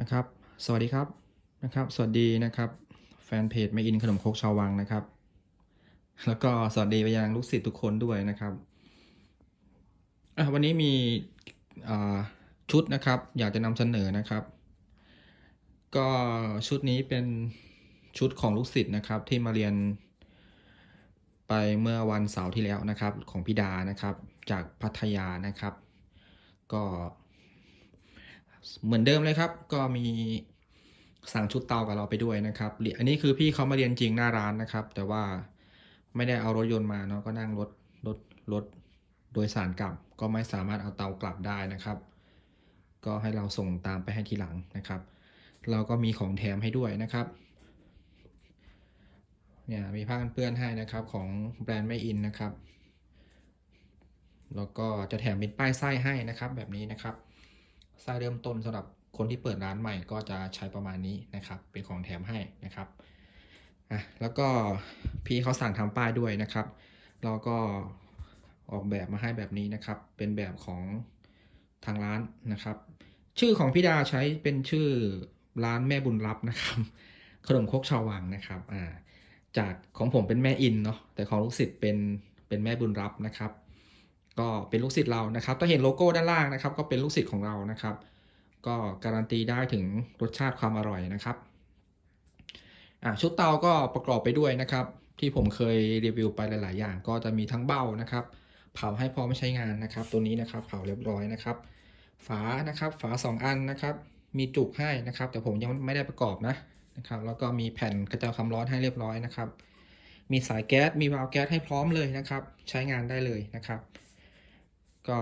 นะครับ สวัสดีครับนะครับ สวัสดีนะครับ แฟนเพจไม่อินขนมโคกชาววังนะครับ แล้วก็สวัสดีไปยังลูกศิษย์ทุกคนด้วยนะครับวันนี้มีชุดนะครับ อยากจะนำเสนอนะครับ ก็ชุดนี้เป็นชุดของลูกศิษย์นะครับ ที่มาเรียนไปเมื่อวันเสาร์ที่แล้วนะครับ ของพี่ดานะครับ จากพัทยานะครับ ก็ เหมือนเดิมเลยครับ ก็มีสั่งชุดเตากับเราไปด้วยนะครับเรียอันนี้คือพี่เขามาเรียนจริงหน้าร้านนะครับ แต่ว่าไม่ได้เอารถยนต์มาเนาะก็นั่งรถรถรถโดยสารกลับ ก็ไม่สามารถเอาเตากลับได้นะครับ ก็ให้เราส่งตามไปให้ทีหลังนะครับ เราก็มีของแถมให้ด้วยนะครับเนี่ยมีผ้ากันเปื้อนให้นะครับของแบรนด์ไม่อินนะครับ แล้วก็จะแถมเป็นป้ายไส้ให้นะครับแบบนี้นะครับ ไส้เริ่มต้นสำหรับคนที่เปิดร้านใหม่ก็จะใช้ประมาณนี้นะครับ เป็นของแถมให้นะครับอะแล้วก็พี่เขาสั่งทำป้ายด้วยนะครับ เราก็ออกแบบมาให้แบบนี้นะครับ เป็นแบบของทางร้านนะครับ ชื่อของพี่ดาใช้เป็นชื่อร้านแม่บุญรับนะครับ ขนมคกชาววังนะครับอ่าจากของผมเป็นแม่อินเนาะแต่ของลูกศิษย์เป็นเป็นแม่บุญรับนะครับ ก็เป็นลูกศิษย์เรานะครับ ถ้าเห็นโลโก้ด้านล่างนะครับ ก็เป็นลูกศิษย์ของเรานะครับ ก็การันตีได้ถึงรสชาติความอร่อยนะครับชุดเตาก็ประกอบไปด้วยนะครับ ที่ผมเคยรีวิวไปหลาย ๆ อย่าง ก็จะมีทั้งเบ้านะครับ เผาให้พร้อมใช้งานนะครับ ตัวนี้นะครับ เผาเรียบร้อยนะครับ ฝานะครับ ฝา 2 อันนะครับ มีจุกให้นะครับ แต่ผมยังไม่ได้ประกอบนะนะครับ แล้วก็มีแผ่นกระจายความร้อนให้เรียบร้อยนะครับ มีสายแก๊สมีวาล์วแก๊สให้พร้อมเลยนะครับ ใช้งานได้เลยนะครับ ก็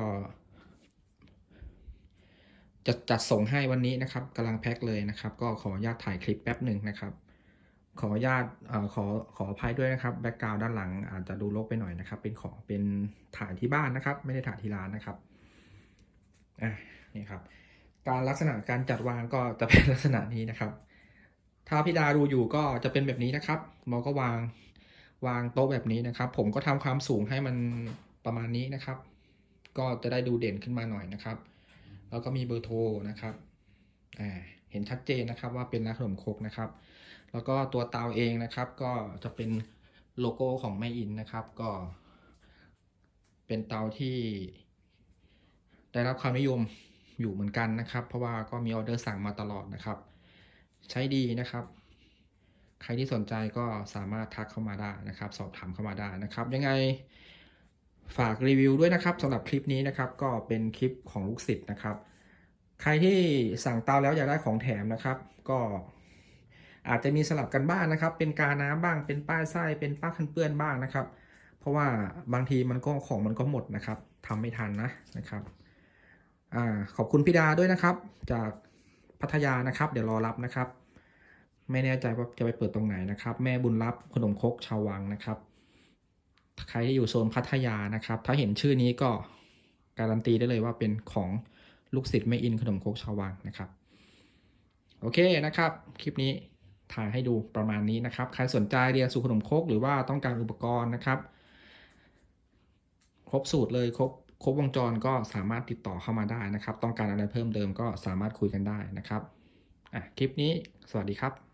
จะจัดส่งให้วันนี้นะครับกำลังแพ็คเลยนะครับ ก็ขออนุญาตถ่ายคลิปแป๊บหนึ่งนะครับ ขออนุญาตเอ่อขอขออภัยด้วยนะครับแบ็กกราวด้านหลังอาจจะดูรกไปหน่อยนะครับ เป็นของเป็นถ่ายที่บ้านนะครับ ไม่ได้ถ่ายที่ร้านนะครับอะนี่ครับ การลักษณะการจัดวางก็จะเป็นลักษณะนี้นะครับ ถ้าพี่ดาดูอยู่ก็จะเป็นแบบนี้นะครับเราก็วางวางโต๊ะแบบนี้นะครับ ผมก็ทำความสูงให้มันประมาณนี้นะครับ ก็จะได้ดูเด่นขึ้นมาหน่อยนะครับ แล้วก็มีเบอร์โทรนะครับเห็นชัดเจนนะครับว่าเป็นร้านขนมครกนะครับ แล้วก็ตัวเตาเองนะครับ ก็จะเป็นโลโก้ของแม่อินนะครับ ก็ เป็นเตาที่ ได้รับความนิยมอยู่เหมือนกันนะครับ เพราะว่าก็มีออเดอร์สั่งมาตลอดนะครับ ใช้ดีนะครับ ใครที่สนใจก็สามารถทักเข้ามาได้นะครับ สอบถามเข้ามาได้นะครับ ยังไง ฝากรีวิวด้วยนะครับสำหรับคลิปนี้นะครับก็เป็นคลิปของลูกศิษย์นะครับ ใครที่สั่งเตาแล้วอยากได้ของแถมนะครับ ก็อาจจะมีสลับกันบ้างนะครับ เป็นกาน้ำบ้างเป็นป้ายไส้เป็นป้าคันเปื้อนบ้างนะครับ เพราะว่าบางทีมันก็ของมันก็หมดนะครับทำไม่ทันนะนะครับอ่าขอบคุณพี่ดาด้วยนะครับ จากพัทยานะครับ เดี๋ยวรอรับนะครับ ไม่แน่ใจว่าจะไปเปิดตรงไหนนะครับ แม่บุญรับขนมครกชาววังนะครับ ใครที่อยู่โซนพัทยานะครับ ถ้าเห็นชื่อนี้ก็การันตีได้เลยว่าเป็นของลูกศิษย์แม่อินขนมโคกชาววังนะครับ โอเคนะครับ คลิปนี้ถ่ายให้ดูประมาณนี้นะครับ ใครสนใจเรียนสูตรขนมโคกหรือว่าต้องการอุปกรณ์นะครับ ครบสูตรเลยครบครบวงจรก็สามารถติดต่อเข้ามาได้นะครับ ต้องการอะไรเพิ่มเติมก็สามารถคุยกันได้นะครับอะคลิปนี้สวัสดีครับ